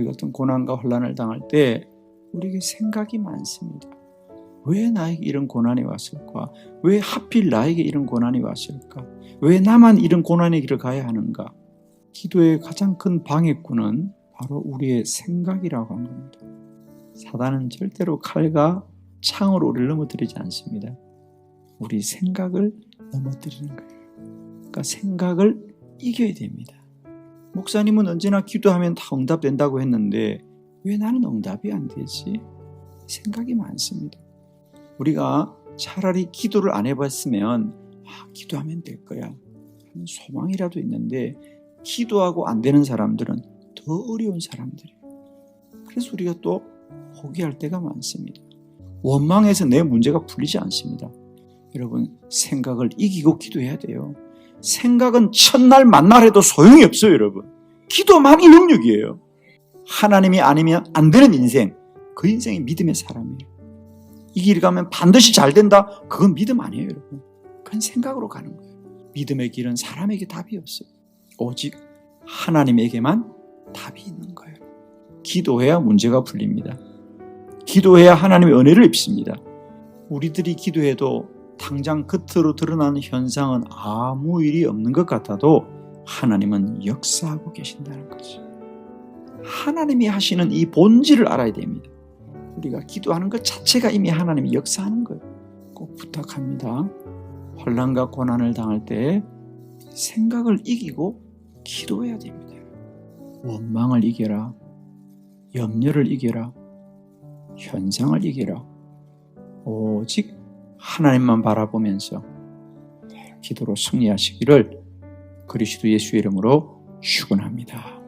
우리가 어떤 고난과 혼란을 당할 때 우리에게 생각이 많습니다. 왜 나에게 이런 고난이 왔을까? 왜 하필 나에게 이런 고난이 왔을까? 왜 나만 이런 고난의 길을 가야 하는가? 기도의 가장 큰 방해꾼은 바로 우리의 생각이라고 한 겁니다. 사단은 절대로 칼과 창으로 우리를 넘어뜨리지 않습니다. 우리 생각을 넘어뜨리는 거예요. 그러니까 생각을 이겨야 됩니다. 목사님은 언제나 기도하면 다 응답된다고 했는데 왜 나는 응답이 안 되지? 생각이 많습니다. 우리가 차라리 기도를 안 해봤으면 아, 기도하면 될 거야 하는 소망이라도 있는데 기도하고 안 되는 사람들은 더 어려운 사람들이에요. 그래서 우리가 또 포기할 때가 많습니다. 원망해서 내 문제가 풀리지 않습니다. 여러분 생각을 이기고 기도해야 돼요. 생각은 첫날 만날 해도 소용이 없어요, 여러분. 기도만이 능력이에요. 하나님이 아니면 안 되는 인생, 그 인생이 믿음의 사람이에요. 이길 가면 반드시 잘 된다, 그건 믿음 아니에요, 여러분. 그건 생각으로 가는 거예요. 믿음의 길은 사람에게 답이 없어요. 오직 하나님에게만 답이 있는 거예요. 기도해야 문제가 풀립니다. 기도해야 하나님의 은혜를 입습니다. 우리들이 기도해도 당장 겉으로 드러나는 현상은 아무 일이 없는 것 같아도 하나님은 역사하고 계신다는 거죠. 하나님이 하시는 이 본질을 알아야 됩니다. 우리가 기도하는 것 자체가 이미 하나님이 역사하는 거예요. 꼭 부탁합니다. 혼란과 고난을 당할 때 생각을 이기고 기도해야 됩니다. 원망을 이겨라. 염려를 이겨라. 현상을 이겨라. 오직 하나님만 바라보면서 기도로 승리하시기를 그리스도 예수의 이름으로 축원합니다.